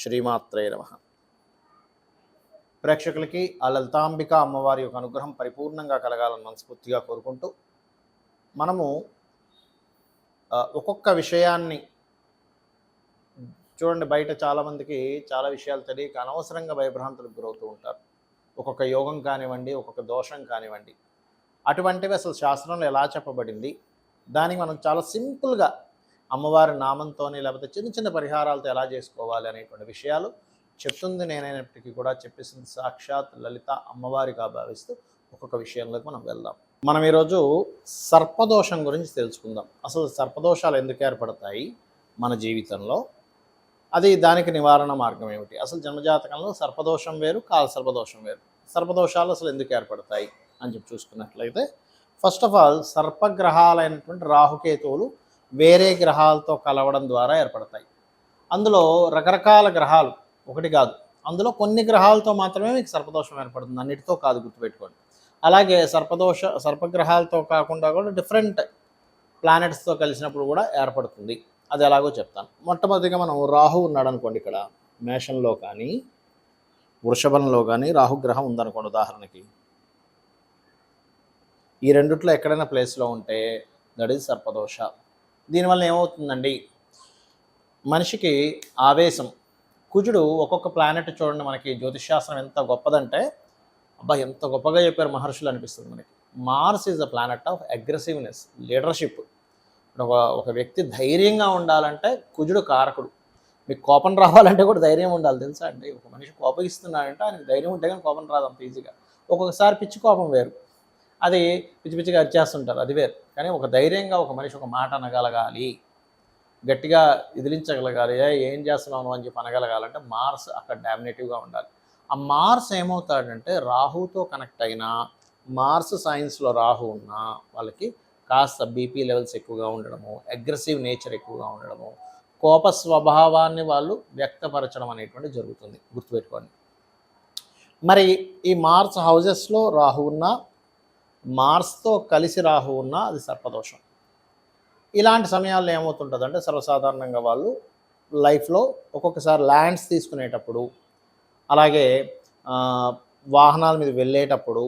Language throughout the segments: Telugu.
శ్రీమాత్రే నమ. ప్రేక్షకులకి ఆ లలితాంబిక అమ్మవారి యొక్క అనుగ్రహం పరిపూర్ణంగా కలగాలని మనస్ఫూర్తిగా కోరుకుంటూ మనము ఒక్కొక్క విషయాన్ని చూడండి బయట చాలామందికి చాలా విషయాలు తెలియక అనవసరంగా భయభ్రాంతులకు గురవుతూ ఉంటారు. ఒక్కొక్క యోగం కానివ్వండి ఒక్కొక్క దోషం కానివ్వండి. అటువంటివి అసలు శాస్త్రంలో ఎలా చెప్పబడింది? దానికి మనం చాలా సింపుల్గా అమ్మవారి నామంతోనే లేకపోతే చిన్న చిన్న పరిహారాలతో ఎలా చేసుకోవాలి అనేటువంటి విషయాలు చెప్తుంది నేనైనప్పటికీ కూడా చెప్పేసింది సాక్షాత్ లలిత అమ్మవారిగా భావిస్తూ ఒక్కొక్క విషయంలోకి మనం వెళ్దాం. మనం ఈరోజు సర్పదోషం గురించి తెలుసుకుందాం. అసలు సర్పదోషాలు ఎందుకు ఏర్పడతాయి మన జీవితంలో? అది దానికి నివారణ మార్గం ఏమిటి? అసలు జన్మజాతకంలో సర్పదోషం వేరు కాల సర్పదోషం వేరు. సర్పదోషాలు అసలు ఎందుకు ఏర్పడతాయి అని చెప్పి చూసుకున్నట్లయితే ఫస్ట్ ఆఫ్ ఆల్ సర్పగ్రహాలైనటువంటి రాహుకేతువులు వేరే గ్రహాలతో కలవడం ద్వారా ఏర్పడతాయి. అందులో రకరకాల గ్రహాలు ఒకటి కాదు. అందులో కొన్ని గ్రహాలతో మాత్రమే మీకు సర్పదోషం ఏర్పడుతుంది. అన్నిటితో కాదు గుర్తుపెట్టుకోండి. అలాగే సర్పదోష సర్పగ్రహాలతో కాకుండా కూడా డిఫరెంట్ ప్లానెట్స్తో కలిసినప్పుడు కూడా ఏర్పడుతుంది. అది ఎలాగో చెప్తాను. మొట్టమొదటిగా మనం రాహు ఉన్నాడు అనుకోండి ఇక్కడ. మేషంలో కానీ వృషభంలో కానీ రాహుగ్రహం ఉందనుకోండి ఉదాహరణకి. ఈ రెండిట్లో ఎక్కడైనా ప్లేస్లో ఉంటే దట్ ఈజ్ సర్పదోష. దీనివల్ల ఏమవుతుందండి? మనిషికి ఆవేశం. కుజుడు ఒక్కొక్క ప్లానెట్ చూడండి మనకి జ్యోతిష్శాస్త్రం ఎంత గొప్పదంటే అబ్బా ఎంత గొప్పగా చెప్పారు మహర్షులు అనిపిస్తుంది మనకి. Mars is the planet of aggressiveness leadership ఒక ఒక వ్యక్తి ధైర్యంగా ఉండాలంటే కుజుడు కారకుడు. మీకు కోపం రావాలంటే కూడా ధైర్యం ఉండాలి తెలుసా అండి? ఒక మనిషి కోపగిస్తున్నాడంటే ఆయనకి ధైర్యం ఉంటే కానీ కోపం రాదు అంత ఈజీగా ఒక్కొక్కసారి పిచ్చి కోపం వేరు. అది పిచ్చి పిచ్చిగా అరిచేస్తుంటారు. అది వేరు. కానీ ఒక ధైర్యంగా ఒక మనిషి ఒక మాట అనగలగాలి. గట్టిగా ఇదిలించగలగాలి ఏం చేస్తున్నావు అని చెప్పి అనగలగాలంటే మార్స్ అక్కడ డామినేటివ్గా ఉండాలి. ఆ మార్స్ ఏమవుతాడంటే రాహుతో కనెక్ట్ అయినా మార్స్ సైన్స్లో రాహు ఉన్నా వాళ్ళకి కాస్త బీపీ లెవెల్స్ ఎక్కువగా ఉండడము అగ్రెసివ్ నేచర్ ఎక్కువగా ఉండడము కోప స్వభావాన్ని వాళ్ళు వ్యక్తపరచడం అనేటువంటి జరుగుతుంది. గుర్తుపెట్టుకోండి. మరి ఈ మార్స్ హౌజెస్లో రాహు ఉన్నా మార్స్తో కలిసి రాహు ఉన్నా అది సర్పదోషం. ఇలాంటి సమయాల్లో ఏమవుతుంటుందంటే సర్వసాధారణంగా వాళ్ళు లైఫ్లో ఒక్కొక్కసారి ల్యాండ్స్ తీసుకునేటప్పుడు అలాగే వాహనాల మీద వెళ్ళేటప్పుడు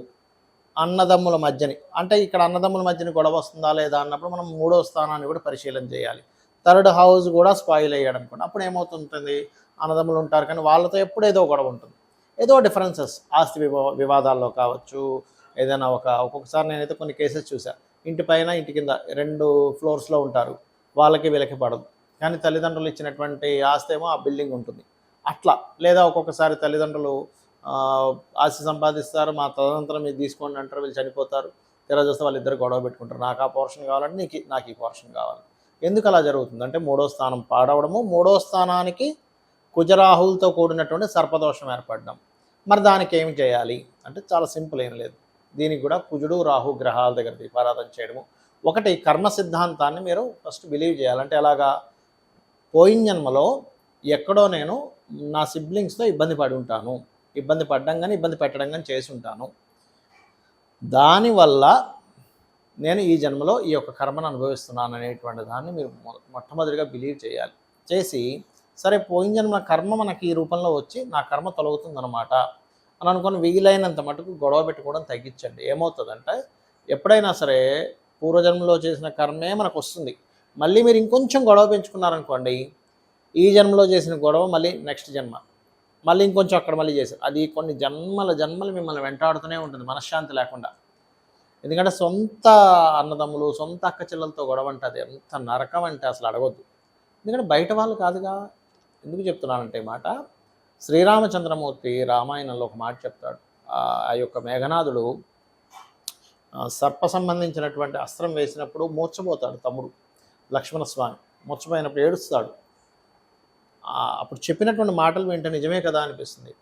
అన్నదమ్ముల మధ్యని అంటే ఇక్కడ అన్నదమ్ముల మధ్యని గొడవ వస్తుందా లేదా అన్నప్పుడు మనం మూడో స్థానాన్ని కూడా పరిశీలన చేయాలి. థర్డ్ హౌస్ కూడా స్పాయిల్ అయ్యాడు అనుకోండి అప్పుడు ఏమవుతుంటుంది? అన్నదమ్ములు ఉంటారు కానీ వాళ్ళతో ఎప్పుడు ఏదో గొడవ ఉంటుంది. ఏదో డిఫరెన్సెస్ ఆస్తి వివా వివాదాల్లో కావచ్చు ఏదైనా ఒక ఒక్కొక్కసారి నేనైతే కొన్ని కేసెస్ చూసా ఇంటి పైన ఇంటి కింద రెండు ఫ్లోర్స్లో ఉంటారు. వాళ్ళకి వీళ్ళకి పడదు. కానీ తల్లిదండ్రులు ఇచ్చినటువంటి ఆస్తి ఆ బిల్డింగ్ ఉంటుంది. అట్లా. లేదా ఒక్కొక్కసారి తల్లిదండ్రులు ఆశ ఆస్తి సంపాదిస్తారు. మా తదనంతరం ఇది తీసుకోండి అంటారు. వీళ్ళు చనిపోతారు. తెర చూస్తే వాళ్ళిద్దరు గొడవ పెట్టుకుంటారు. నాకు ఆ పోర్షన్ కావాలంటే నీకు నాకు ఈ పోర్షన్ కావాలి. ఎందుకు అలా జరుగుతుంది? అంటే మూడో స్థానం పాడవడము. మూడో స్థానానికి కుజరాహులతో కూడినటువంటి సర్పదోషం ఏర్పడడం. మరి దానికి ఏమి చేయాలి? అంటే చాలా సింపుల్ ఏం లేదు. దీనికి కూడా కుజుడు రాహు గ్రహాల దగ్గర దీపారాధన చేయడము. ఒకటి కర్మ సిద్ధాంతాన్ని మీరు ఫస్ట్ బిలీవ్ చేయాలంటే ఎలాగా? పోయిన జన్మలో ఎక్కడో నేను నా సిబ్లింగ్స్తో ఇబ్బంది పడి ఉంటాను. ఇబ్బంది పడడం కానీ ఇబ్బంది పెట్టడం కానీ చేసి ఉంటాను. దానివల్ల నేను ఈ జన్మలో ఈ యొక్క కర్మను అనుభవిస్తున్నాను అనేటువంటి దాన్ని మీరు మొట్టమొదటిగా బిలీవ్ చేయాలి. చేసి సరే పోయిన జన్మ కర్మ మనకి ఈ రూపంలో వచ్చి నా కర్మ తొలగుతుందన్నమాట. అని అనుకుని వీలైనంత మటుకు గొడవ పెట్టుకోవడం తగ్గించండి. ఏమవుతుందంటే ఎప్పుడైనా సరే పూర్వజన్మలో చేసిన కర్మే మనకు వస్తుంది. మళ్ళీ మీరు ఇంకొంచెం గొడవ పెంచుకున్నారనుకోండి ఈ జన్మలో చేసిన గొడవ మళ్ళీ నెక్స్ట్ జన్మ. మళ్ళీ ఇంకొంచెం అక్కడ మళ్ళీ చేశారు. అది కొన్ని జన్మల జన్మలు మిమ్మల్ని వెంటాడుతూనే ఉంటుంది మనశ్శాంతి లేకుండా. ఎందుకంటే సొంత అన్నదమ్ములు సొంత అక్క చెల్లెలతో గొడవ అంటే అది ఎంత నరకం అంటే అసలు అడగొద్దు. ఎందుకంటే బయట వాళ్ళు కాదుగా. ఎందుకు చెప్తున్నానంటే మాట? శ్రీరామచంద్రమూర్తి రామాయణంలో ఒక మాట చెప్తాడు. ఆ యొక్క మేఘనాథుడు సర్ప సంబంధించినటువంటి అస్త్రం వేసినప్పుడు మూర్చబోతాడు తమ్ముడు లక్ష్మణస్వామి. మూర్చపోయినప్పుడు ఏడుస్తాడు. అప్పుడు చెప్పినటువంటి మాటలు వింటే నిజమే కదా అనిపిస్తుంది.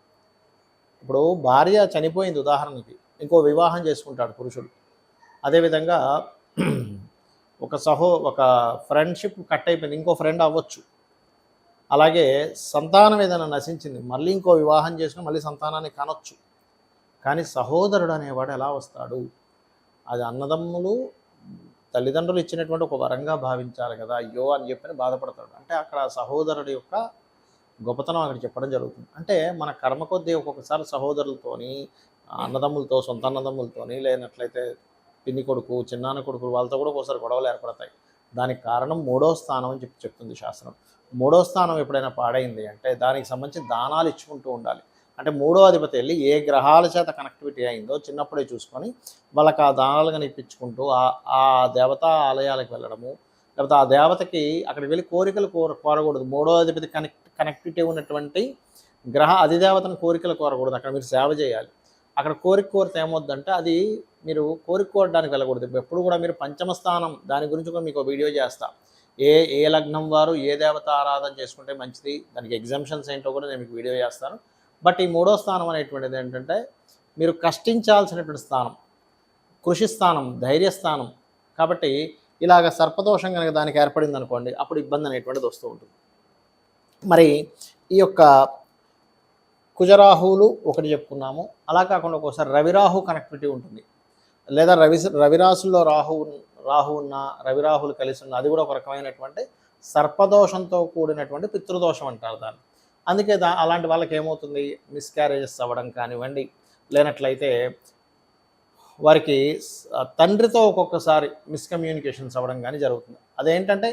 ఇప్పుడు భార్య చనిపోయింది ఉదాహరణకి ఇంకో వివాహం చేసుకుంటాడు పురుషుడు. అదేవిధంగా ఒక సహో ఒక ఫ్రెండ్షిప్ కట్ అయిపోయింది ఇంకో ఫ్రెండ్ అవ్వచ్చు. అలాగే సంతానం ఏదైనా నశించింది మళ్ళీ ఇంకో వివాహం చేసినా మళ్ళీ సంతానాన్ని కనొచ్చు. కానీ సహోదరుడు అనేవాడు ఎలా వస్తాడు? అది అన్నదమ్ములు తల్లిదండ్రులు ఇచ్చినటువంటి ఒక వరంగా భావించాలి కదా అయ్యో అని చెప్పని బాధపడతాడు. అంటే అక్కడ సహోదరుడి యొక్క గొప్పతనం అక్కడ చెప్పడం జరుగుతుంది. అంటే మన కర్మ కొద్దీ ఒక్కొక్కసారి సహోదరులతోని అన్నదమ్ములతో సొంత అన్నదమ్ములతోని లేనట్లయితే పిన్ని కొడుకు చిన్నాన్న కొడుకు వాళ్ళతో కూడా ఒకసారి గొడవలు ఏర్పడతాయి. దానికి కారణం మూడో స్థానం అని చెప్పి చెప్తుంది శాస్త్రం. మూడో స్థానం ఎప్పుడైనా పాడైంది అంటే దానికి సంబంధించి దానాలు ఇచ్చుకుంటూ ఉండాలి. అంటే మూడో అధిపతి వెళ్ళి ఏ గ్రహాల చేత కనెక్టివిటీ అయిందో చిన్నప్పుడే చూసుకొని వాళ్ళకి ఆ దానాలు కనిపించుకుంటూ ఆ ఆ దేవతా ఆలయాలకు వెళ్ళడము లేకపోతే ఆ దేవతకి అక్కడికి వెళ్ళి కోరికలు కోర కోరకూడదు. మూడో అధిపతి కనెక్ట్ కనెక్టివిటీ ఉన్నటువంటి గ్రహ అధిదేవతను కోరికలు కోరకూడదు. అక్కడ మీరు సేవ చేయాలి. అక్కడ కోరిక కోరితే ఏమవుద్దంటే అది మీరు కోరిక కోరడానికి వెళ్ళకూడదు. ఎప్పుడు కూడా మీరు పంచమ స్థానం దాని గురించి కూడా మీకు ఒక వీడియో చేస్తాను ఏ ఏ లగ్నం వారు ఏ దేవత ఆరాధన చేసుకుంటే మంచిది? దానికి ఎగ్జామ్షన్స్ ఏంటో కూడా నేను మీకు వీడియో చేస్తాను. బట్ ఈ మూడో స్థానం అనేటువంటిది ఏంటంటే మీరు కష్టించాల్సినటువంటి స్థానం కృషి స్థానం ధైర్యస్థానం కాబట్టి ఇలాగ సర్పదోషం కనుక దానికి ఏర్పడింది అనుకోండి అప్పుడు ఇబ్బంది అనేటువంటిది వస్తూ ఉంటుంది. మరి ఈ యొక్క కుజరాహువులు ఒకటి చెప్పుకున్నాము. అలా కాకుండా ఒక్కోసారి రవిరాహు కనెక్టివిటీ ఉంటుంది. లేదా రవి రవిరాశుల్లో రాహు రాహు ఉన్న రవిరాహులు కలిసి ఉన్న అది కూడా ఒక రకమైనటువంటి సర్పదోషంతో కూడినటువంటి పితృదోషం అంటారు దాన్ని. అందుకే దా అలాంటి వాళ్ళకి ఏమవుతుంది? మిస్క్యారేజెస్ అవ్వడం కానివ్వండి లేనట్లయితే వారికి తండ్రితో ఒక్కొక్కసారి మిస్కమ్యూనికేషన్స్ అవ్వడం కానీ జరుగుతుంది. అదేంటంటే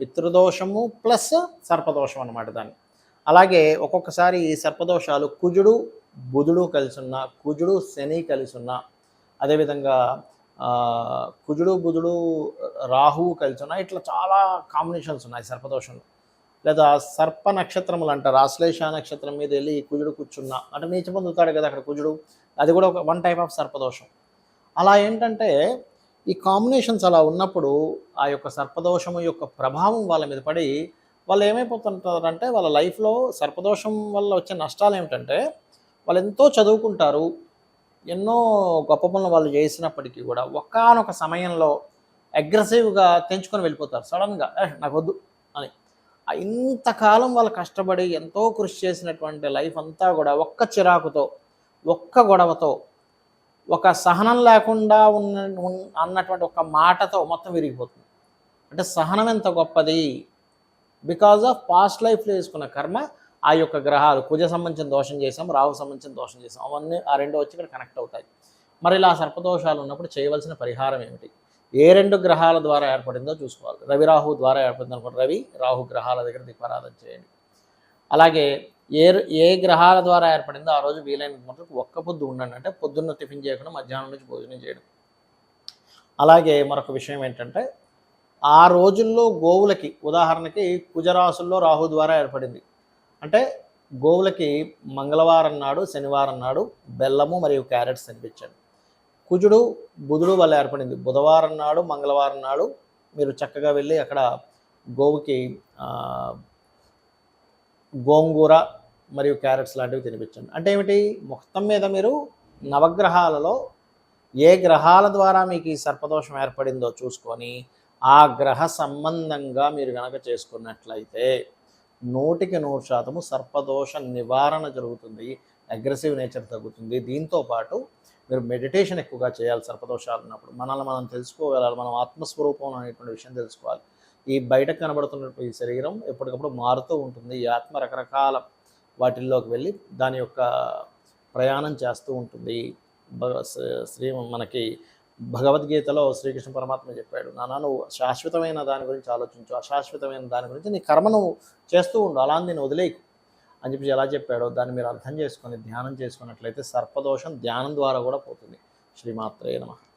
పితృదోషము ప్లస్ సర్పదోషం అన్నమాట దాన్ని. అలాగే ఒక్కొక్కసారి ఈ సర్పదోషాలు కుజుడు బుధుడు కలిసి ఉన్న కుజుడు శని కలిసి ఉన్న అదేవిధంగా కుజుడు బుధుడు రాహువు కలిసి ఉన్న ఇట్లా చాలా కాంబినేషన్స్ ఉన్నాయి సర్పదోషంలో. లేదా సర్ప నక్షత్రములు అంటారు ఆశ్లేష నక్షత్రం మీద వెళ్ళి కుజుడు కూర్చున్నా. అంటే నీచ పొందుతాడు కదా అక్కడ కుజుడు. అది కూడా ఒక వన్ టైప్ ఆఫ్ సర్పదోషం. అలా ఏంటంటే ఈ కాంబినేషన్స్ అలా ఉన్నప్పుడు ఆ యొక్క సర్పదోషము యొక్క ప్రభావం వాళ్ళ మీద పడి వాళ్ళు ఏమైపోతుంటారంటే వాళ్ళ లైఫ్లో సర్పదోషం వల్ల వచ్చే నష్టాలు ఏమిటంటే వాళ్ళు ఎంతో చదువుకుంటారు. ఎన్నో గొప్ప పనులు వాళ్ళు చేసినప్పటికీ కూడా ఒకానొక సమయంలో అగ్రెసివ్గా తెంచుకొని వెళ్ళిపోతారు సడన్గా నాకు వద్దు అని. ఇంతకాలం వాళ్ళు కష్టపడి ఎంతో కృషి చేసినటువంటి లైఫ్ అంతా కూడా ఒక్క చిరాకుతో ఒక్క గొడవతో ఒక సహనం లేకుండా ఉన్న అన్నటువంటి ఒక మాటతో మొత్తం విరిగిపోతుంది. అంటే సహనం ఎంత గొప్పది? బికాజ్ ఆఫ్ పాస్ట్ లైఫ్లో వేసుకున్న కర్మ ఆ యొక్క గ్రహాలు కుజ సంబంధించిన దోషం చేసాం రాహు సంబంధించిన దోషం చేసాం. అవన్నీ ఆ రెండు వచ్చి ఇక్కడ కనెక్ట్ అవుతాయి. మరి ఇలా సర్పదోషాలు ఉన్నప్పుడు చేయవలసిన పరిహారం ఏమిటి? ఏ రెండు గ్రహాల ద్వారా ఏర్పడిందో చూసుకోవాలి. రవి రాహు ద్వారా ఏర్పడింది అనుకోండి. రవి రాహు గ్రహాల దగ్గర దీపారాధన చేయండి. అలాగే ఏ ఏ గ్రహాల ద్వారా ఏర్పడిందో ఆ రోజు వీలైన మటుకు ఒక్క పొద్దు ఉండండి. అంటే పొద్దున్న టిఫిన్ చేయకుండా మధ్యాహ్నం నుంచి భోజనం చేయడం. అలాగే మరొక విషయం ఏంటంటే ఆ రోజుల్లో గోవులకి ఉదాహరణకి కుజరాశుల్లో రాహు ద్వారా ఏర్పడింది. అంటే గోవులకి మంగళవారం నాడు శనివారం నాడు బెల్లము మరియు క్యారెట్స్ తినిపించండి. కుజుడు బుధుడు వల్ల ఏర్పడింది. బుధవారం నాడు మంగళవారం నాడు మీరు చక్కగా వెళ్ళి అక్కడ గోవుకి గోంగూర మరియు క్యారెట్స్ లాంటివి తినిపించండి. అంటే ఏమిటి? మొత్తం మీద మీరు నవగ్రహాలలో ఏ గ్రహాల ద్వారా మీకు ఈ సర్పదోషం ఏర్పడిందో చూసుకొని ఆ గ్రహ సంబంధంగా మీరు కనుక చేసుకున్నట్లయితే నూటికి నూరు శాతము సర్పదోష నివారణ జరుగుతుంది. అగ్రెసివ్ నేచర్ తగ్గుతుంది. దీంతో పాటు మీరు మెడిటేషన్ ఎక్కువగా చేయాలి సర్పదోషాలు ఉన్నప్పుడు. మనల్ని మనం తెలుసుకోగలాలి మనం ఆత్మస్వరూపం అనేటువంటి విషయం తెలుసుకోవాలి. ఈ బయట కనబడుతున్న ఈ శరీరం ఎప్పటికప్పుడు మారుతూ ఉంటుంది. ఈ ఆత్మ రకరకాల వాటిల్లోకి వెళ్ళి దాని యొక్క ప్రయాణం చేస్తూ ఉంటుంది. శ్రీ మనకి భగవద్గీతలో శ్రీకృష్ణ పరమాత్మ చెప్పాడు నాన్న నువ్వు శాశ్వతమైన దాని గురించి ఆలోచించు అశాశ్వతమైన దాని గురించి నీ కర్మ నువ్వు చేస్తూ ఉండు అలా అని నేను వదిలేకు అని చెప్పి ఎలా చెప్పాడో దాన్ని మీరు అర్థం చేసుకొని ధ్యానం చేసుకున్నట్లయితే సర్పదోషం ధ్యానం ద్వారా కూడా పోతుంది. శ్రీమాత్రే నమ.